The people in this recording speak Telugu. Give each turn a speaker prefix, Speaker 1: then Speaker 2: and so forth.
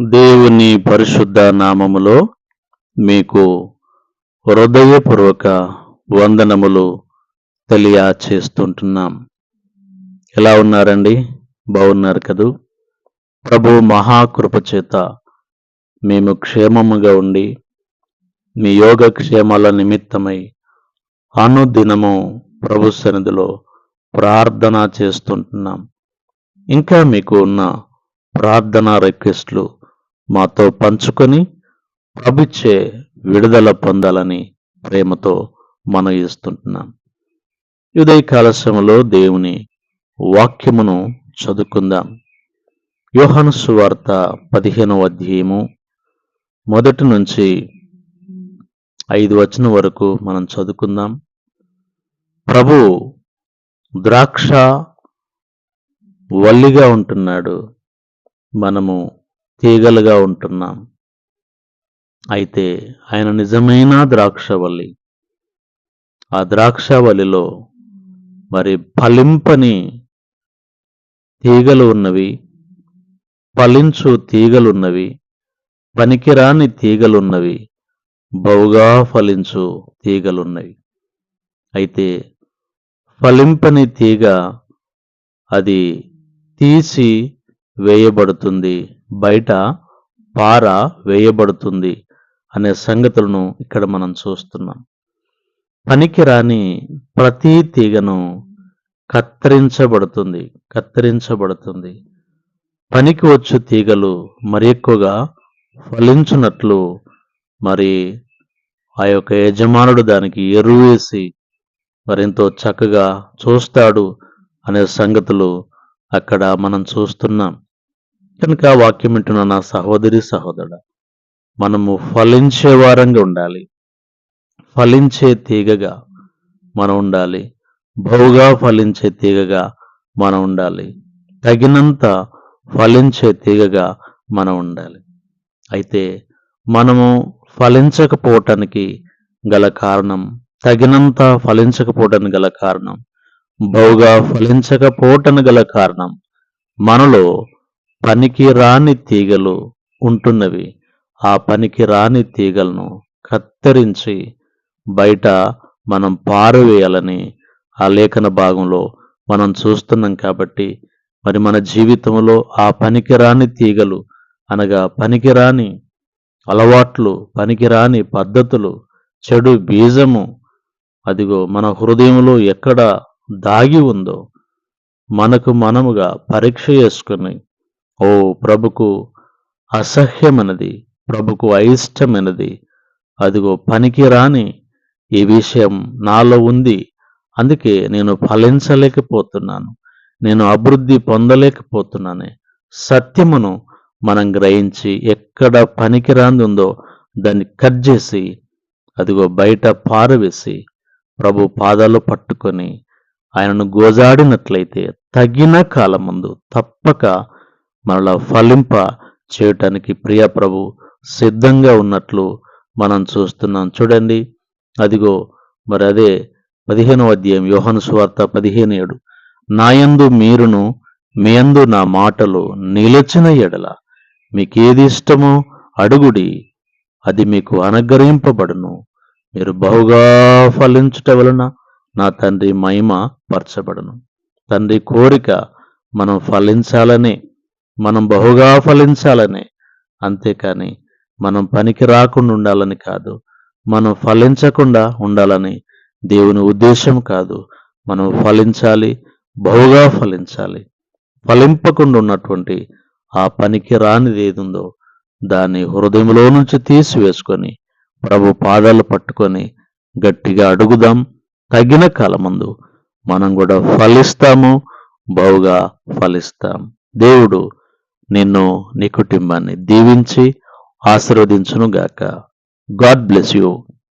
Speaker 1: దేవుని పరిశుద్ధ నామములో మీకు హృదయపూర్వక వందనములు తెలియచేస్తుంటున్నాం. ఎలా ఉన్నారండి? బాగున్నారు కదూ? ప్రభు మహాకృపచేత మేము క్షేమముగా ఉండి మీ యోగ క్షేమాల నిమిత్తమై అనుదినము ప్రభు సన్నిధిలో ప్రార్థన చేస్తుంటున్నాం. ఇంకా మీకు ఉన్న ప్రార్థనా రిక్వెస్ట్లు మాతో పంచుకొని ప్రభుచ్చే విడుదల పొందాలని ప్రేమతో మనయిస్తుంటున్నాం ఉదయ కాలశ్రమలో దేవుని వాక్యమును చదువుకుందాం. యోహాను సువార్త పదిహేనవ అధ్యాయము మొదటి నుంచి ఐదు వచనం వరకు మనం చదువుకుందాం. ప్రభు ద్రాక్ష వల్లిగా ఉంటున్నాడు. మనము తీగలుగా ఉంటున్నాం. అయితే ఆయన నిజమైన ద్రాక్షవల్లి. ఆ ద్రాక్షవల్లిలో మరి ఫలింపని తీగలు ఉన్నవి ఫలించు తీగలున్నవి పనికిరాని తీగలున్నవి బహుగా ఫలించు తీగలున్నవి అయితే ఫలింపని తీగ అది తీసి వేయబడుతుంది. బయట పార వేయబడుతుంది అనే సంగతులను ఇక్కడ మనం చూస్తున్నాం. పనికిరాని ప్రతి తీగను కత్తిరించబడుతుంది కత్తిరించబడుతుంది. పనికి వచ్చు తీగలు మరి ఎక్కువగా ఫలించున్నట్లు మరి ఆ యొక్క యజమానుడు దానికి ఎరువు వేసి మరెంతో చక్కగా చూస్తాడు అనే సంగతులు అక్కడ మనం చూస్తున్నాం. కనుక వాక్యం వింటున్న నా సహోదరి సహోదరుడ మనము ఫలించే వారంగా ఉండాలి. ఫలించే తీగగా మనం ఉండాలి. బహుగా ఫలించే తీగగా మనం ఉండాలి. తగినంత ఫలించే తీగగా మనం ఉండాలి. అయితే మనము ఫలించకపోవటానికి గల కారణం తగినంత ఫలించకపోవటానికి గల కారణం బహుగా ఫలించకపోవటానికి గల కారణం మనలో పనికి రాని తీగలు ఉంటున్నవి. ఆ పనికి రాని తీగలను కత్తిరించి బయట మనం పారవేయాలని ఆ లేఖన భాగంలో మనం చూస్తున్నాం కాబట్టి మరి మన జీవితంలో ఆ పనికిరాని తీగలు అనగా పనికిరాని అలవాట్లు పనికిరాని పద్ధతులు చెడు బీజము అదిగో మన హృదయంలో ఎక్కడ దాగి ఉందో మనకు మనముగా పరీక్ష చేసుకుని ఓ ప్రభుకు అసహ్యమైనది ప్రభుకు అయిష్టమైనది. అదిగో పనికి రాని ఈ విషయం నాలో ఉంది. అందుకే నేను ఫలించలేకపోతున్నాను. నేను అభివృద్ధి పొందలేకపోతున్నానే. సత్యమును మనం గ్రహించి ఎక్కడ పనికిరాంది ఉందో దాన్ని కట్ చేసి అదిగో బయట పారవేసి ప్రభు పాదాలు పట్టుకొని ఆయనను గోజాడినట్లయితే తగిన కాలమందు తప్పక మనలా ఫలింప చేయటానికి ప్రియ ప్రభు సిద్ధంగా ఉన్నట్లు మనం చూస్తున్నాం. చూడండి అదిగో మరి అదే పదిహేను అధ్యాయం యోహను సువార్త పదిహేను ఏడు నాయందు మీరును మీయందు నా మాటలు నిలచిన ఎడల మీకేది ఇష్టమో అడుగుడి అది మీకు అనుగ్రహింపబడును. మీరు బహుగా ఫలించుట వలన నా తండ్రి మహిమ పరచబడును. తండ్రి కోరిక మనం ఫలించాలనే మనం బహుగా ఫలించాలని. అంతేకాని మనం పనికి రాకుండా ఉండాలని కాదు. మనం ఫలించకుండా ఉండాలని దేవుని ఉద్దేశం కాదు. మనం ఫలించాలి బహుగా ఫలించాలి. ఫలింపకుండా ఉన్నటువంటి ఆ పనికి రానిది ఏదుందో దాన్ని హృదయంలో నుంచి తీసివేసుకొని ప్రభు పాదాలు పట్టుకొని గట్టిగా అడుగుదాం. తగిన కాలమందు మనం కూడా ఫలిస్తాము బహుగా ఫలిస్తాం. దేవుడు నిన్ను నీ కుటుంబాన్ని దీవించి ఆశీర్వదించును గాక గాడ్ బ్లెస్ యూ.